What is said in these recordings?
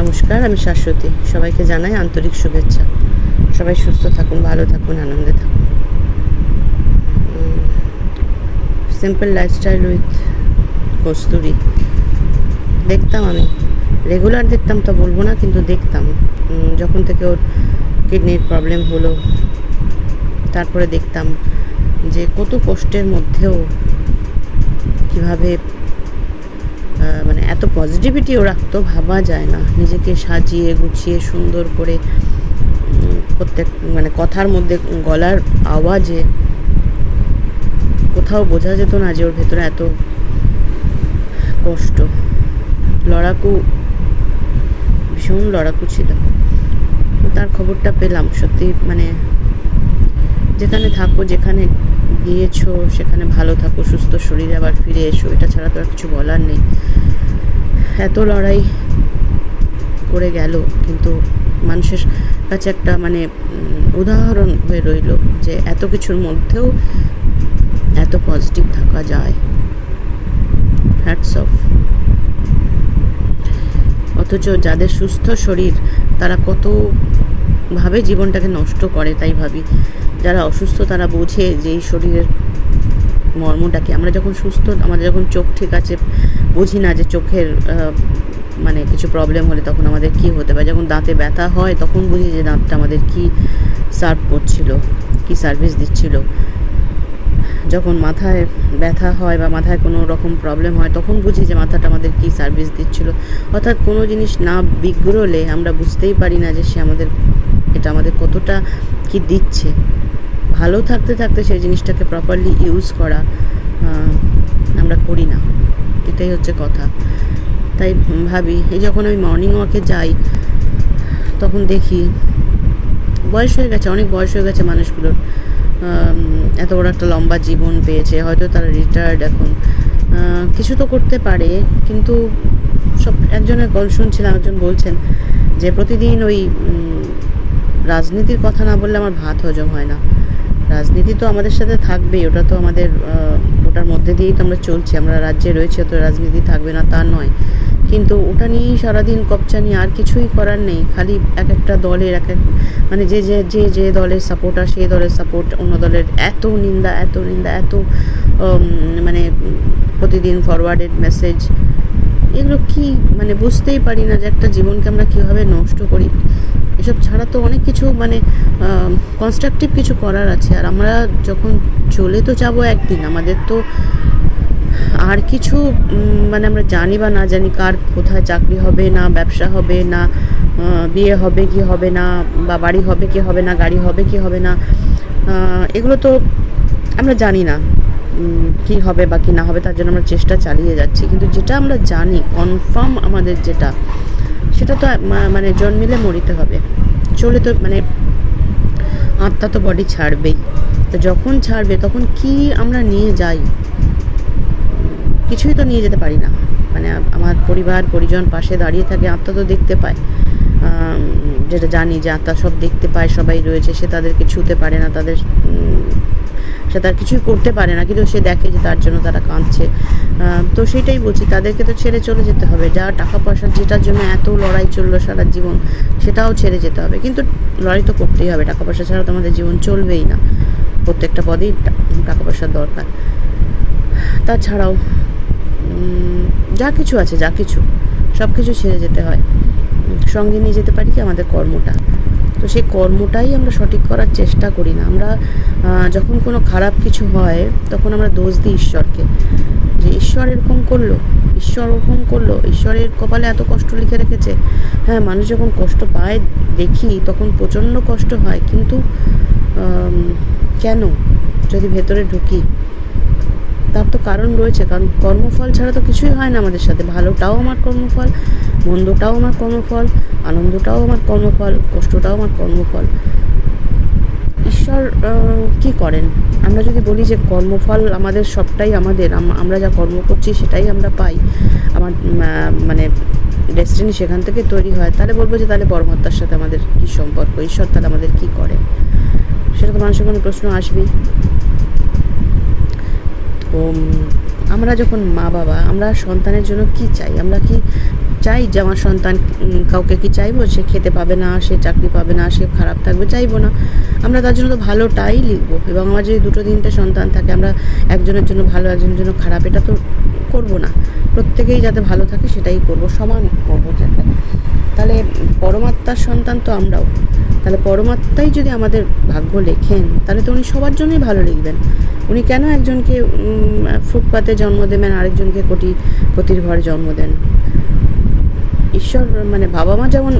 নমস্কার, আমি শাশ্বতী। সবাইকে জানাই আন্তরিক শুভেচ্ছা। সবাই সুস্থ থাকুন, ভালো থাকুন, আনন্দে থাকুন। Simple lifestyle with kasuri. দেখতাম আমি। রেগুলার দেখতাম তো বলব না, কিন্তু দেখতাম। যখন থেকে ওর কিডনির প্রবলেম হলো, তারপরে দেখতাম যে কত কষ্টের মধ্যেও কীভাবে মানে এত পজিটিভিটিও রাখতো, ভাবা যায় না। নিজেকে সাজিয়ে গুছিয়ে সুন্দর করে প্রত্যেক মানে কথার মধ্যে গলার আওয়াজে কোথাও বোঝা যেত না যে ওর ভেতরে এত কষ্ট। লড়াকু, ভীষণ লড়াকু ছিল। তার খবরটা পেলাম, সত্যি মানে যেখানে থাকো, যেখানে গিয়েছো, সেখানে ভালো থাকো, সুস্থ শরীরে আবার ফিরে এসো, এটা ছাড়া তো আর কিছু বলার নেই। এত লড়াই করে গেল, কিন্তু মানুষের কাছে একটা মানে উদাহরণ হয়ে রইল যে এত কিছুর মধ্যেও এত পজিটিভ থাকা যায়। হ্যাটস অফ অথচ যাদের সুস্থ শরীর, তারা কতভাবে জীবনটাকে নষ্ট করে, তাই ভাবি। যারা অসুস্থ তারা বোঝে যে এই শরীরের মর্মটা মর্মটাকে আমরা যখন সুস্থ, আমাদের যখন চোখ ঠিক আছে, বুঝি না যে চোখের মানে কিছু প্রবলেম হলে তখন আমাদের কি হতে পারে। যখন দাঁতে ব্যথা হয়, তখন বুঝি যে দাঁতটা আমাদের কি সার্ভ করছিল, কি সার্ভিস দিচ্ছিল। যখন মাথায় ব্যথা হয় বা মাথায় কোনো রকম প্রবলেম হয়, তখন বুঝি যে মাথাটা আমাদের কী সার্ভিস দিচ্ছিল। অর্থাৎ কোনো জিনিস না বিগ্রহলে আমরা বুঝতেই পারি না যে সে আমাদের এটা আমাদের কতটা কি দিচ্ছে? ভালো থাকতে থাকতে সেই জিনিসটাকে প্রপারলি ইউজ করা আমরা করি না। এটাই হচ্ছে কথা। তাই ভাবি, এই যখন আমি মর্নিং ওয়াকে যাই, তখন দেখি বয়স হয়ে গেছে, অনেক বয়স হয়ে গেছে মানুষগুলোর। এত বড় একটা লম্বা জীবন পেয়েছে, হয়তো তারা রিটায়ার্ড এখন। কিছু তো করতে পারে, কিন্তু সব একজনের গল্প শুনছিলাম, একজন বলছেন যে প্রতিদিন ওই রাজনীতির কথা না বললে আমার ভাত হজম হয় না। রাজনীতি তো আমাদের সাথে থাকবেই, ওটা তো আমাদের ওটার মধ্যে দিয়েই তো আমরা চলছি, আমরা রাজ্যে রয়েছি তো রাজনীতি থাকবে না, তা নয়। কিন্তু ওটা নিয়েই সারাদিন কপচা নিয়ে আর কিছুই করার নেই, খালি এক একটা দলের এক এক মানে যে যে যে যে দলের সাপোর্টার, সেই দলের সাপোর্ট, অন্য দলের এত নিন্দা এত নিন্দা, এত মানে প্রতিদিন ফরওয়ার্ডেড মেসেজ এগুলো কি মানে বুঝতেই পারি না যে একটা জীবনকে আমরা কীভাবে নষ্ট করি। এসব ছাড়া তো অনেক কিছু মানে কনস্ট্রাকটিভ কিছু করার আছে। আর আমরা যখন চলে তো যাব একদিন, আমাদের তো আর কিছু মানে আমরা জানি বা না জানি কার কোথায় চাকরি হবে, না ব্যবসা হবে, না বিয়ে হবে কি হবে না, বা বাড়ি হবে কি হবে না, গাড়ি হবে কি হবে না এগুলো তো আমরা জানি না কি হবে বা কি না হবে, তার জন্য আমরা চেষ্টা চালিয়ে যাচ্ছি। কিন্তু যেটা আমরা জানি কনফার্ম আমাদের যেটা সেটা তো মানে জন্মিলে মরিতে হবে। চলে তো মানে আত্মা তো বডি ছাড়বেই। তো যখন ছাড়বে, তখন কি আমরা নিয়ে যাই? কিছুই তো নিয়ে যেতে পারি না। মানে আমার পরিবার, পরিজন পাশে দাঁড়িয়ে থাকে, আত্মা তো দেখতে পায়। যেটা জানি যে আত্মা সব দেখতে পায়, সবাই রয়েছে, সে তাদেরকে ছুতে পারে না, তাদের সে তার কিছুই করতে পারে না, কিন্তু সে দেখে যে তার জন্য তারা কাঁদছে। তো সেটাই বলছি, তাদেরকে তো ছেড়ে চলে যেতে হবে। যা টাকা পয়সা, যেটার জন্য এত লড়াই চলল সারা জীবন, সেটাও ছেড়ে যেতে হবে। কিন্তু লড়াই তো করতেই হবে, টাকা পয়সা ছাড়া তো আমাদের জীবন চলবেই না। প্রত্যেকটা পদেই টাকা পয়সার দরকার। তাছাড়াও যা কিছু আছে, যা কিছু সব কিছু ছেড়ে যেতে হয়। সঙ্গে নিয়ে যেতে পারি কি আমাদের কর্মটা? তো সেই কর্মটাই আমরা সঠিক করার চেষ্টা করি না। আমরা যখন কোনো খারাপ কিছু হয়, তখন আমরা দোষ দিই ঈশ্বরকে। যে ঈশ্বর এরকম করল, ঈশ্বর ওরকম করল, ঈশ্বরের কপালে এত কষ্ট লিখে রেখেছে। হ্যাঁ মানুষ যখন কষ্ট পায় দেখি, তখন প্রচণ্ড কষ্ট হয়। কিন্তু কেন? যদি ভেতরে ঢুকি তার তো কারণ রয়েছে, কারণ কর্মফল ছাড়া তো কিছুই হয় না আমাদের সাথে। ভালোটাও আমার কর্মফল, মন্দটাও আমার কর্মফল, আনন্দটাও আমার কর্মফল, কষ্টটাও আমার কর্মফল। ঈশ্বর কি করেন? আমরা যদি বলি যে কর্মফল আমাদের সবটাই আমাদের আমরা যা কর্ম করছি সেটাই আমরা পাই। আমার মানে ডেস্টিনি সেখান থেকে তৈরি হয়। তাহলে বলব যে তাহলে পরমাত্মার সাথে আমাদের কী সম্পর্ক? ঈশ্বর তাহলে আমাদের কী করে সেটা তো মানুষের মনে প্রশ্ন আসবেই। আমরা যখন মা বাবা আমরা সন্তানের জন্য কি চাই? আমরা কি চাই যে আমার সন্তান কাউকে কি চাইব, সে খেতে পাবে না, সে চাকরি পাবে না, সে খারাপ থাকবে, চাইব না। আমরা তার জন্য তো ভালোটাই লিখব এবং আমার যদি দুটো তিনটে সন্তান থাকে, আমরা একজনের জন্য ভালো, একজনের জন্য খারাপ, এটা তো করব না। প্রত্যেকেই যাতে ভালো থাকে, সেটাই করব, সমান করব যাতে। তাহলে পরমাত্মার সন্তান তো আমরাও। তাহলে পরমাত্মাই যদি আমাদের ভাগ্য লেখেন, তাহলে তো উনি সবার জন্যই ভালো লিখবেন। উনি কেন একজনকে ফুটপাতে জন্ম দেবেন, আরেকজনকে কোটি পতির ঘরে জন্ম দেন? ঈশ্বর মানে বাবা মা যেমন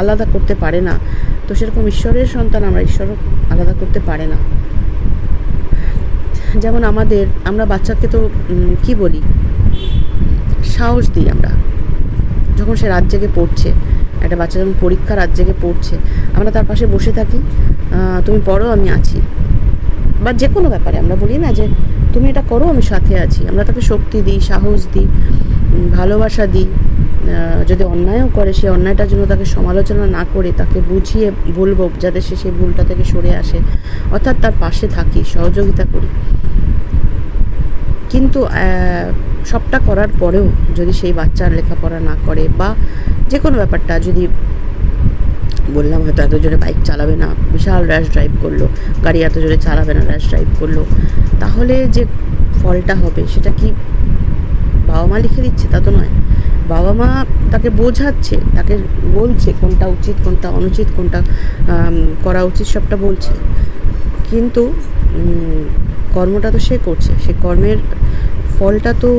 আলাদা করতে পারে না, তো সেরকম ঈশ্বরের সন্তান আমরা ঈশ্বরও আলাদা করতে পারে না। যেমন আমাদের, আমরা বাচ্চাকে তো কি বলি? সাহস দিই আমরা। যখন সে রাত জেগে পড়ছে, একটা বাচ্চা যখন পরীক্ষা রাত জেগে পড়ছে, আমরা তার পাশে বসে থাকি তুমি পড়ো, আমি আছি। বা যে কোনো ব্যাপারে আমরা বলি না যে, তুমি এটা করো, আমি সাথে আছি। আমরা তাকে শক্তি দিই, সাহস দিই ভালোবাসা দিই। যদি অন্যায়ও করে সেই অন্যায়টার জন্য তাকে সমালোচনা না করে তাকে বুঝিয়ে বলব যাতে সে সেই ভুলটা থেকে সরে আসে। অর্থাৎ তার পাশে থাকি, সহযোগিতা করি। কিন্তু সবটা করার পরেও যদি সেই বাচ্চার লেখাপড়া না করে বা যে কোনো ব্যাপারটা, যদি বললাম হয়তো এত জোরে বাইক চালাবে না, বিশাল র্যাশ ড্রাইভ করল, গাড়ি এত জোরে চালাবে না র্যাশ ড্রাইভ করল, তাহলে যে ফলটা হবে, সেটা কি বাবা মা লিখে দিচ্ছে? তা তো নয়। বাবা মা তাকে বোঝাচ্ছে, তাকে বলছে কোনটা উচিত, কোনটা অনুচিত, কোনটা করা উচিত, সবটা বলছে। কিন্তু কর্মটা তো সে করছে, সে কর্মের ফলটা তো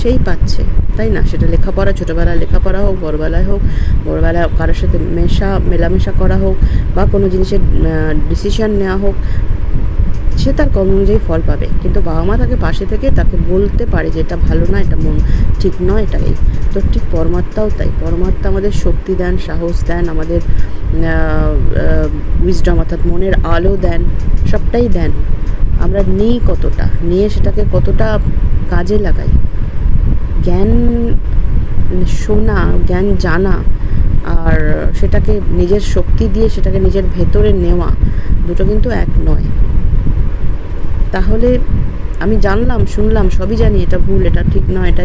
সেই পাচ্ছে, তাই না? সেটা লেখাপড়া, ছোটোবেলায় লেখাপড়া হোক, বড়বেলায় হোক, বড়বেলায় কারোর সাথে মেশা, মেলামেশা করা হোক, বা কোনো জিনিসের ডিসিশন নেওয়া হোক সে তার কর্ম অনুযায়ী ফল পাবে। কিন্তু বাবা মা তাকে পাশে থেকে তাকে বলতে পারে যে এটা ভালো না, এটা মন ঠিক নয়, এটা এই। তো ঠিক পরমাত্মাও তাই। পরমাত্মা আমাদের শক্তি দেন, সাহস দেন, আমাদের উইজডম অর্থাৎ মনের আলো দেন, সবটাই দেন। আমরা নিই কতটা? নিয়ে সেটাকে কতটা কাজে লাগাই? জ্ঞান শোনা, জ্ঞান জানা, আর সেটাকে নিজের শক্তি দিয়ে, সেটাকে নিজের ভেতরে নেওয়া, দুটো কিন্তু এক নয়। তাহলে আমি জানলাম, শুনলাম, সবই জানি এটা ভুল, এটা ঠিক নয়, এটা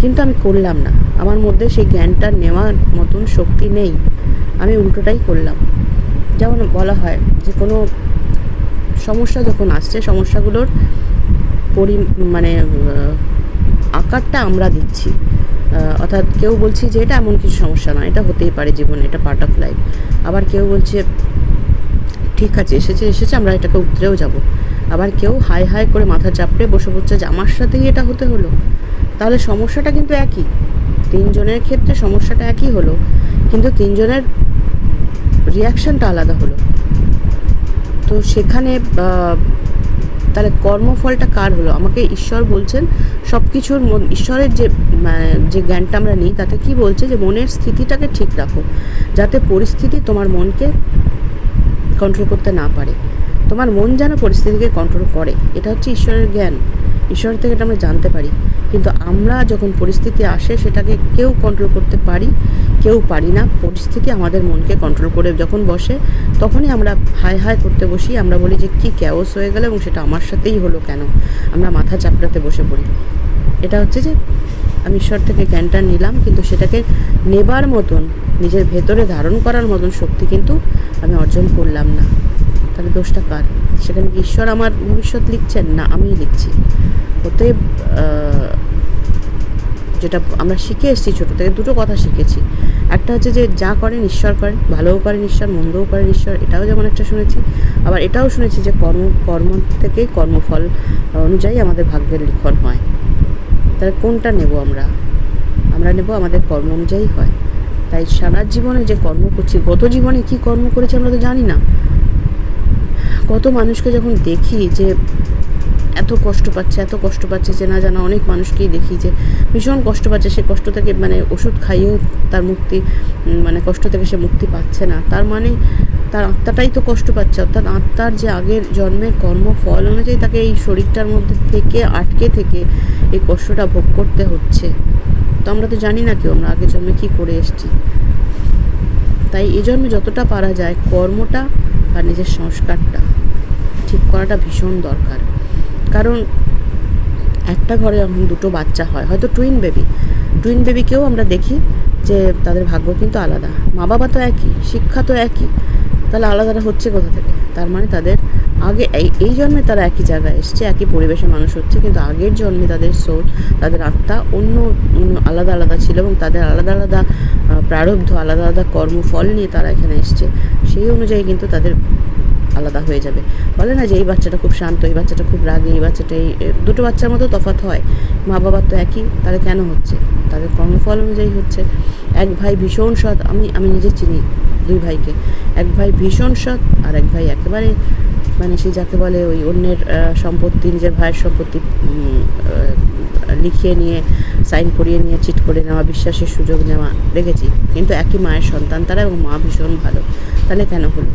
কিন্তু আমি করলাম না। আমার মধ্যে সেই জ্ঞানটা নেওয়ার মতন শক্তি নেই। আমি উল্টোটাই করলাম। যেমন বলা হয় যে কোনো সমস্যা যখন আসছে, সমস্যাগুলোর পরি মানে আকারটা আমরা দিচ্ছি। অর্থাৎ কেউ বলছি যে এটা এমন কিছু সমস্যা নয়, এটা হতেই পারে জীবনে, এটা পার্ট অফ লাইফ আবার কেউ বলছে, ঠিক আছে, এসেছে এসেছে, আমরা এটাকে উতরেও যাব। আবার কেউ হাই হাই করে মাথা চাপড়ে বসে পড়ছে যে, আমার সাথেই এটা হতে হলো? তাহলে সমস্যাটা কিন্তু একই। তিনজনের ক্ষেত্রে সমস্যাটা একই হলো, কিন্তু তিনজনের রিয়াকশানটা আলাদা হলো। তো সেখানে তাহলে কর্মফলটা কার হলো? আমাকে ঈশ্বর বলছেন সব কিছুর ঈশ্বরের যে যে জ্ঞানটা আমরা নিই, তাতে কি বলছে যে, মনের স্থিতিটাকে ঠিক রাখো, যাতে পরিস্থিতি তোমার মনকে কন্ট্রোল করতে না পারে। তোমার মন যেন পরিস্থিতিকে কন্ট্রোল করে। এটা হচ্ছে ঈশ্বরের জ্ঞান। ঈশ্বর থেকে এটা আমরা জানতে পারি। কিন্তু আমরা যখন পরিস্থিতি আসে, সেটাকে কেউ কন্ট্রোল করতে পারি, কেউ পারি না। পরিস্থিতি আমাদের মনকে কন্ট্রোল করে যখন বসে, তখনই আমরা হাই হাই করতে বসি। আমরা বলি যে, কী ক্যাওস হয়ে গেল এবং সেটা আমার সাথেই হলো কেন? আমরা মাথা চাপড়াতে বসে পড়ি। এটা হচ্ছে যে, আমি ঈশ্বর থেকে জ্ঞানটা নিলাম, কিন্তু সেটাকে নেবার মতন, নিজের ভেতরে ধারণ করার মতন শক্তি কিন্তু আমি অর্জন করলাম না। তাহলে দোষটা কার? সেখানে ঈশ্বর আমার ভবিষ্যৎ লিখছেন? না, আমিই লিখছি। অতএব যেটা আমরা শিখে এসেছি ছোটো থেকে, দুটো কথা শিখেছি। একটা হচ্ছে যে যা করেন ঈশ্বর করেন, ভালোও করেন ঈশ্বর, মন্দও করেন ঈশ্বর, এটাও যেমন একটা শুনেছি। আবার এটাও শুনেছি যে কর্ম কর্ম থেকেই কর্মফল অনুযায়ী আমাদের ভাগ্যের লিখন হয়। তাহলে কোনটা নেব আমরা? আমরা নেব আমাদের কর্ম অনুযায়ী হয়। তাই সারা জীবনে যে কর্ম করছি, গত জীবনে কি কর্ম করেছি আমরা তো জানি না। কত মানুষকে যখন দেখি যে এত কষ্ট পাচ্ছে, এত কষ্ট পাচ্ছে যে না জানা অনেক মানুষকেই দেখি যে ভীষণ কষ্ট পাচ্ছে, সে কষ্ট থেকে মানে ওষুধ খাইয়েও তার মুক্তি মানে কষ্ট থেকে সে মুক্তি পাচ্ছে না। তার মানে তার আত্মাটাই তো কষ্ট পাচ্ছে, অর্থাৎ আত্মার যে আগের জন্মের কর্মফল অনুযায়ী তাকে এই শরীরটার মধ্যে থেকে, আটকে থেকে এই কষ্টটা ভোগ করতে হচ্ছে। তো আমরা তো জানি না কেউ আমরা আগের জন্মে কী করে এসেছি। তাই এই জন্মে যতটা পারা যায় কর্মটা বা নিজের সংস্কারটা ঠিক করাটা ভীষণ দরকার। কারণ একটা ঘরে যখন দুটো বাচ্চা হয়, হয়তো টুইন বেবি টুইন বেবিকেও আমরা দেখি যে তাদের ভাগ্য কিন্তু আলাদা। মা বাবা তো একই, শিক্ষা তো একই, তাহলে আলাদাটা হচ্ছে কোথা থেকে? তার মানে তাদের আগে এই জন্মে তারা একই জায়গায় এসছে, একই পরিবেশে মানুষ হচ্ছে, কিন্তু আগের জন্মে তাদের সোল তাদের আত্মা অন্য আলাদা আলাদা ছিল এবং তাদের আলাদা আলাদা প্রারব্ধ, আলাদা আলাদা কর্মফল নিয়ে তারা এখানে এসছে। সেই অনুযায়ী কিন্তু তাদের আলাদা হয়ে যাবে। বলে না যে এই বাচ্চাটা খুব শান্ত, এই বাচ্চাটা খুব রাগী, এই বাচ্চাটা এই দুটো বাচ্চার মতো তফাৎ হয়। মা বাবার তো একই, তাহলে কেন হচ্ছে? তাদের কর্মফল অনুযায়ী হচ্ছে। এক ভাই ভীষণ সৎ, আমি আমি নিজে চিনি দুই ভাইকে। এক ভাই ভীষণ সৎ আর এক ভাই একেবারে মানে সে যাকে বলে ওই অন্যের সম্পত্তি, নিজের ভাইয়ের সম্পত্তি লিখিয়ে নিয়ে, সাইন করিয়ে নিয়ে, চিট করে নেওয়া, বিশ্বাসের সুযোগ নেওয়া, দেখেছি। কিন্তু একই মায়ের সন্তান, তারা এবং মা ভীষণ ভালো। তাহলে কেন হলো?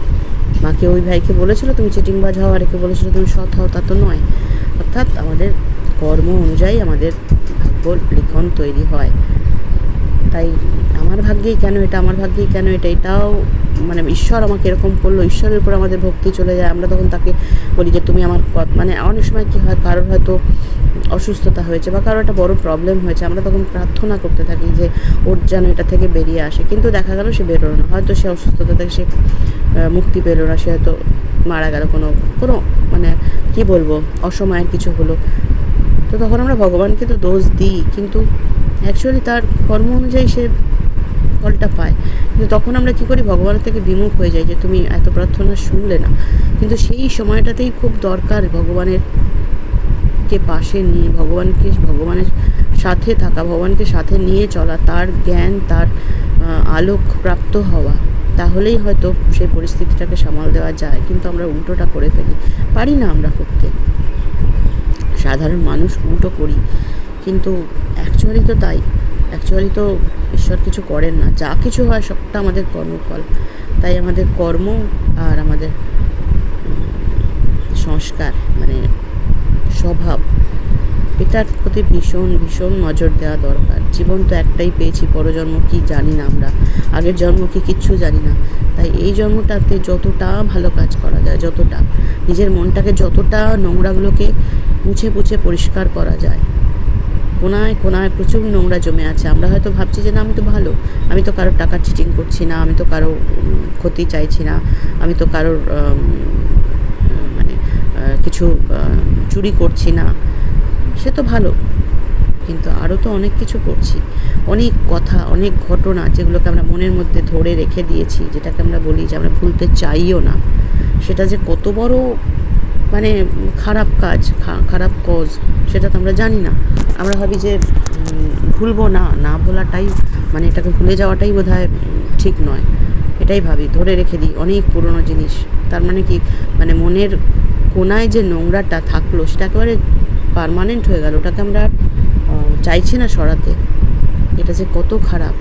মাকে ওই ভাইকে বলেছিল, তুমি চিটিংবাজ হও, আর বলেছিল, তুমি সৎ হও তা তো নয়। অর্থাৎ আমাদের কর্ম অনুযায়ী আমাদের ভাগ্য লিখন তৈরি হয়। তাই আমার ভাগ্যেই কেন এটা, আমার ভাগ্যেই কেন এটা? এটাও মানে ঈশ্বর আমাকে এরকম করল, ঈশ্বরের উপর আমাদের ভক্তি চলে যায়। আমরা তখন তাকে বলি যে, তুমি আমার মানে অনেক সময় কী হয়, কারোর হয়তো অসুস্থতা হয়েছে বা কারোর একটা বড় প্রবলেম হয়েছে, আমরা তখন প্রার্থনা করতে থাকি যে, ওর যেন এটা থেকে বেরিয়ে আসে। কিন্তু দেখা গেল সে বেরোলো না। হয়তো সে অসুস্থতা থেকে সে মুক্তি পেল না, সে হয়তো মারা গেল। কোনো কোনো মানে কি বলব, অসময়ের কিছু হলো। তো তখন আমরা ভগবানকে তো দোষ দিই, কিন্তু অ্যাকচুয়ালি তার কর্ম অনুযায়ী সে ফলটা পায়। কিন্তু তখন আমরা কি করি? ভগবানের থেকে বিমুখ হয়ে যাই যে, তুমি এত প্রার্থনা শুনলে না। কিন্তু সেই সময়টাতেই খুব দরকার ভগবানের কে পাশে নিয়ে, ভগবানকে, ভগবানের সাথে থাকা, ভগবানকে সাথে নিয়ে চলা, তার জ্ঞান, তার আলোক প্রাপ্ত হওয়া। তাহলেই হয়তো সেই পরিস্থিতিটাকে সামাল দেওয়া যায়। কিন্তু আমরা উল্টোটা করে ফেলি। পারি না আমরা করতে। সাধারণ মানুষ উল্টো করি। কিন্তু অ্যাকচুয়ালি তো তাই। অ্যাকচুয়ালি তো ঈশ্বর কিছু করেন না। যা কিছু হয় সবটা আমাদের কর্মফল। তাই আমাদের কর্ম আর আমাদের সংস্কার মানে স্বভাব, এটার প্রতি ভীষণ ভীষণ নজর দেওয়া দরকার। জীবন তো একটাই পেয়েছি, পরজন্ম কি জানি না আমরা। আগের জন্ম কি কিচ্ছু জানি না। তাই এই জন্মটাতে যতটা ভালো কাজ করা যায়, যতটা নিজের মনটাকে যতটা নোংরাগুলোকে মুছে পুছে পরিষ্কার করা যায় কোনায় কোনায় প্রচুর নোংরা জমে আছে। আমরা হয়তো ভাবছি যে, না, আমি তো ভালো। আমি তো কারোর টাকা চিটিং করছি না, আমি তো কারও ক্ষতি চাইছি না। আমি তো কারোর মানে কিছু চুরি করছি না। সে তো ভালো। কিন্তু আরও তো অনেক কিছু করছি। অনেক কথা, অনেক ঘটনা যেগুলোকে আমরা মনের মধ্যে ধরে রেখে দিয়েছি, যেটাকে আমরা বলি যে, আমরা ভুলতে চাইও না। সেটা যে কত বড় মানে খারাপ কাজ খারাপ কজ সেটা তো আমরা জানি না। আমরা ভাবি যে ভুলবো না না ভোলাটাই মানে এটাকে ভুলে যাওয়াটাই বোধ ঠিক নয়। এটাই ভাবি, ধরে রেখে দিই অনেক পুরনো জিনিস। তার মানে কি মানে মনের কোনায় যে নোংরাটা থাকল, সেটা একেবারে পারমানেন্ট হয়ে গেল। ওটাকে আমরা চাইছি না সরাতে। এটা যে কত খারাপ।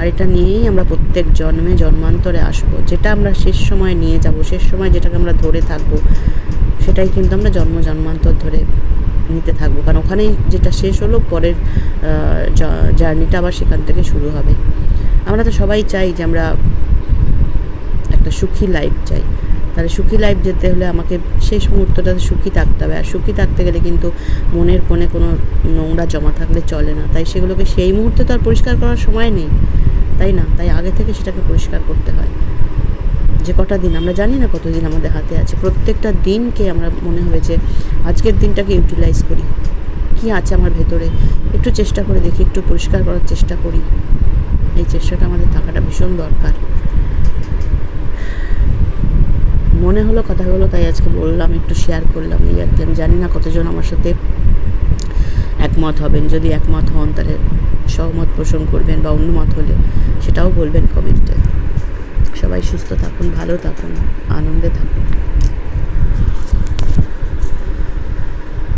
আর এটা নিয়েই আমরা প্রত্যেক জন্মে জন্মান্তরে আসব। যেটা আমরা শেষ সময় নিয়ে যাব, শেষ সময় যেটাকে আমরা ধরে থাকব, সেটাই কিন্তু আমরা জন্ম জন্মান্তর ধরে নিতে থাকব। কারণ ওখানেই যেটা শেষ হলো, পরের জার্নিটা আবার সেখান থেকে শুরু হবে। আমরা তো সবাই চাই যে আমরা একটা সুখী লাইফ চাই। তাহলে সুখী লাইফ যেতে হলে আমাকে শেষ মুহূর্তটাতে সুখী থাকতে হবে। আর সুখী থাকতে গেলে কিন্তু মনের কোণে কোনো নোংরা জমা থাকলে চলে না। তাই সেগুলোকে সেই মুহূর্তে তো আর পরিষ্কার করার সময় নেই। তাই না? তাই আগে থেকে সেটাকে পরিষ্কার করতে হয়। যে কটা দিন, আমরা জানি না কতদিন আমাদের হাতে আছে। প্রত্যেকটা দিনকে আমরা মনে হবে যে আজকের দিনটাকে ইউটিলাইজ করি। কি আছে আমার ভেতরে? একটু চেষ্টা করে দেখি, একটু পরিষ্কার করার চেষ্টা করি। এই চেষ্টাটা আমাদের থাকাটা ভীষণ দরকার। মনে হলো কথাগুলো, তাই আজকে বললাম, একটু শেয়ার করলাম। এই আর কি, আমি জানি না কতজন আমার সাথে একমত হবেন। যদি একমত হন, তাহলে সহমত পোষণ করবেন বা অন্য মত হলে সেটাও বলবেন কমেন্টে সবাই সুস্থ থাকুন ভালো থাকুন আনন্দে থাকুন।